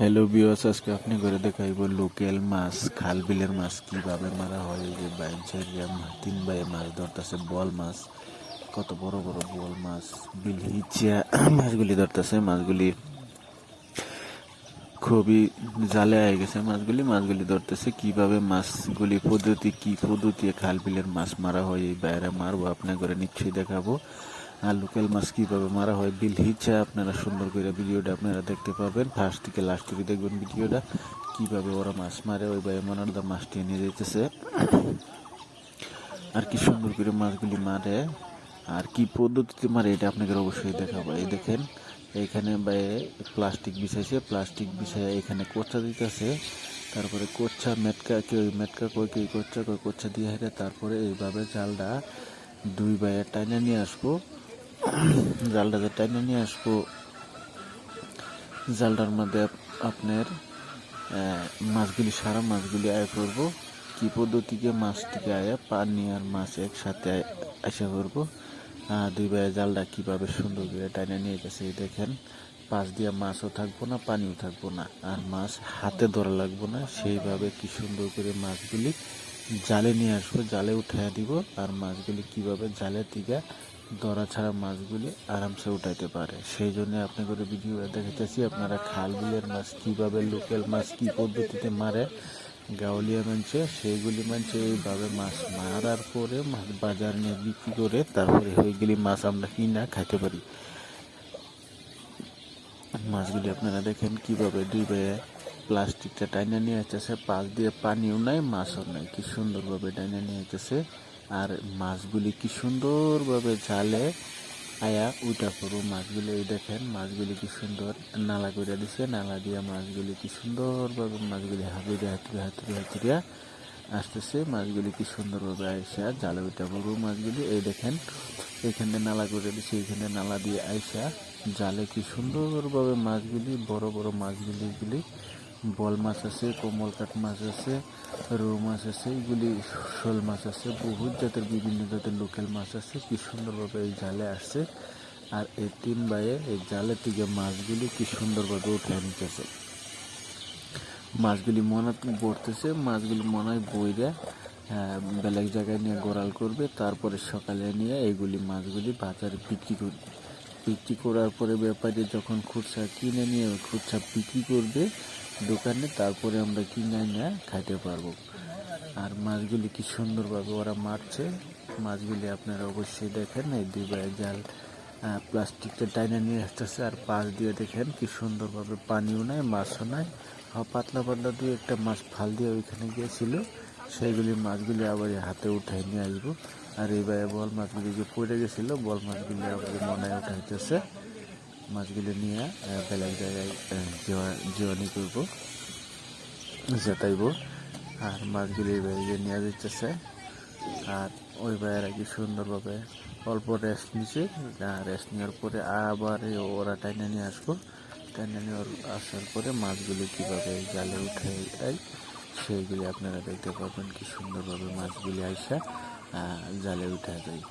Hello বিওস আজকে আপনি করে দেখাইব লোকাল মাছ, খাল বিলের মাছ, কীভাবে মারা হয়, এই যে বাইঞ্চের তিন বাইয়ে মাছ ধরতেছে, বল মাছ, কত বড় বড় বল মাছ, বিল হিচিয়া মাছগুলি ধরতেছে, মাছগুলি খুবই জালে হয়ে গেছে, মাছগুলি মাছগুলি ধরতেছে, কীভাবে মাছগুলি পদ্ধতি, কি পদ্ধতি খাল বিলের মাছ মারা হয়, এই বাইরে মারবো আপনার করে নিশ্চয়ই দেখাবো। আর লোকাল মাছ কীভাবে মারা হয় বিল হিচা আপনারা সুন্দর করে ভিডিওটা আপনারা দেখতে পাবেন। ফার্স্ট থেকে লাস্ট থেকে দেখবেন ভিডিওটা। কীভাবে ওরা মাছ মারে, ওই ভাই মনার দা মাছটি নিয়ে যেতেছে আর কি সুন্দর করে মাছগুলি মারে। আর কি পদ্ধতিতে মারে এটা আপনাদের অবশ্যই দেখাবো। এই দেখেন এইখানে ভাই প্লাস্টিক বিছাইছে। প্লাস্টিক বিছাই এখানে কোচা দিতেছে। তারপরে কোচ্ছা মেটকা, কেউ মেটকা কই কেউ কোচ্ছা কই কোচ্ছা দিয়ে হেরে তারপরে এইভাবে জালটা দুই বাইয়ে টাইনে নিয়ে আসব। জালটাকে টাইনে নিয়ে আসব, জালটার মধ্যে আপনার মাছগুলি, সারা মাছগুলি আয় করব। কি পদ্ধতিকে মাছটিকে আয়া পানি আর মাছ একসাথে আসা করব। দুই ভাইয়ের জালটা কীভাবে সুন্দর করে টাইনে নিয়ে গেছে দেখেন। পাশ দিয়ে মাছও থাকব না, পানিও থাকব না। আর মাছ হাতে ধরা লাগবো না। সেইভাবে কি সুন্দর করে মাছগুলি জালে নিয়ে আসব, জালে উঠাইয়া দিব। আর মাছগুলি কীভাবে জালে থেকে ধরা ছাড়া মাছগুলি আরামসে উঠাইতে পারে। সেই জন্য আপনি করে ভিডিও দেখাতেছি, আপনারা খাল বিলের মাছ কীভাবে লোকাল মাছ কী পদ্ধতিতে মারে, গাউলিয়া মানছে সেইগুলি মানছে এইভাবে মাছ মারার পরে মাছ বাজার নিয়ে বিক্রি করে তারপরে ওইগুলি মাছ আমরা কিনা খাইতে পারি। মাছগুলি আপনারা দেখেন কীভাবে ভাইয়ে প্লাস্টিকটা টাইনা নিয়ে আসতেছে, পাশ দিয়ে পানিও নাই, মাছও নাই। কি সুন্দরভাবে টাইনা নিয়ে আসতেছে। আর মাছগুলি কি সুন্দরভাবে জালে আয়া উইটা করব মাছগুলি। এই দেখেন, মাছগুলি কি সুন্দর। নালা করে দিছে, নালা দিয়া মাছগুলি কি সুন্দরভাবে, মাছগুলি হাতুড়ে হাতুড়ে হাতুড়ে হাতুড়িয়া আসতেছে। মাছগুলি কি সুন্দরভাবে আইসা জালে উঠা পড়ব মাছগুলি। এই দেখেন এখানে নালা করে দিছে এখানে নালা দিয়ে আইসা জালে কি সুন্দরভাবে মাছগুলি, বড় বড় মাছগুলি গুলি বল মাছ আছে কোমলকাট মাছ আছে, রৌ মাছ আছে, এগুলি শোল মাছ আছে, বহুত জাতের, বিভিন্ন জাতের লোকাল মাছ আছে। কি সুন্দরভাবে এই জালে আসছে। আর এই তিন বাইয়ে এই জালে থেকে মাছগুলি কি সুন্দরভাবে উঠে নিতেছে। মাছগুলি মনে পড়তেছে, মাছগুলি মনে হয় বইরা বেলেগ জায়গায় নিয়ে গোড়াল করবে, তারপরে সকালে নিয়ে এইগুলি মাছগুলি বাজারে বিক্রি করবে বিক্রি করার পরে ব্যাপারী যখন খুচরা কিনে নিয়ে খুচরা বিক্রি করবে দোকানে, তারপরে আমরা কিনে নিয়ে খাইতে পারব। আর মাছগুলি কি সুন্দরভাবে ওরা মারছে, মাছগুলি আপনারা অবশ্যই দেখেন। এই দুই ভাই জাল প্লাস্টিকটা টাইনে নিয়ে আসতেছে, আর পাশ দিয়ে দেখেন কি সুন্দরভাবে পানিও নাই, মাছও নাই। পাতলা পাতলা দুই একটা মাছ ফাল দিয়ে ওইখানে গিয়েছিল, সেইগুলি মাছগুলি আবার হাতে উঠাই নিয়ে আসব। আর এই ভাই বল মাছগুলি যে পড়ে গেছিল, বল মাছগুলি আবার মনে উঠাইতেছে। মাছগুলি নিয়ে বেলেগ জায়গায় জিওয়ানি করব, জেতাইব। আর মাছগুলি বাইরে নিয়ে যেতেছে আর ওই বাইরে কি সুন্দরভাবে অল্প রেস্ট নিচ্ছে রেস্ট নেওয়ার পরে আবার ওরা টাইনে নিয়ে আসব। টাইনে নিয়ে আসার পরে মাছগুলি কীভাবে জালে উঠে দেয় সেইগুলি আপনারা দেখতে পাবেন কি সুন্দরভাবে মাছগুলি আইসা জালে উঠে যায়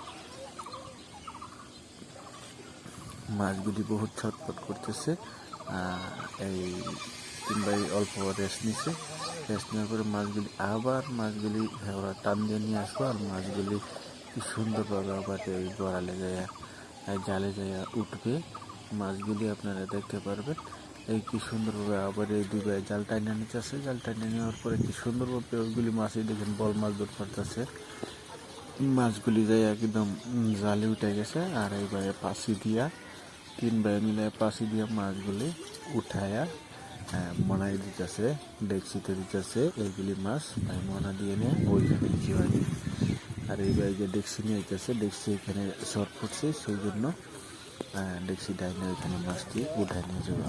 মাছগুলি বহুত ছটফট করতেছে। এই কিংবা এই অল্প রেস্ট নিছে। রেস্ট নেওয়ার পরে মাছগুলি আবার মাছগুলি ওরা টান দিয়ে নিয়ে আসব আর মাছগুলি কি সুন্দরভাবে আবার এই গড়ালে যায় জালে যায় উঠবে। মাছগুলি আপনারা দেখতে পারবেন। এই কি সুন্দরভাবে আবার এই ভাই জাল টাইনে নিতেছে। জাল টাইনে নেওয়ার পরে কি সুন্দরভাবে ওইগুলি মাছই দেখেন বল মাছ দৌড় করতেছে। মাছগুলি যায় একদম জালে উঠে গেছে আর এই ভাই পাশি দিয়া তিন ভাই মিলে পাশে দিয়া মাছগুলি উঠায়া আহ, মনাই দিতেছে ডেকচিতে দিতেছে এইগুলি মাছ ভাই মনা দিয়ে নিয়ে ওইখানে জিওয়াই। আর এই ভাই যে ডেকচি নিয়ে আইতেছে ডেক্সি এখানে শর্ট পড়ছে সেই জন্য ডেক্সি ডাইনে ওইখানে মাছটি উঠায় নিয়ে যাবে।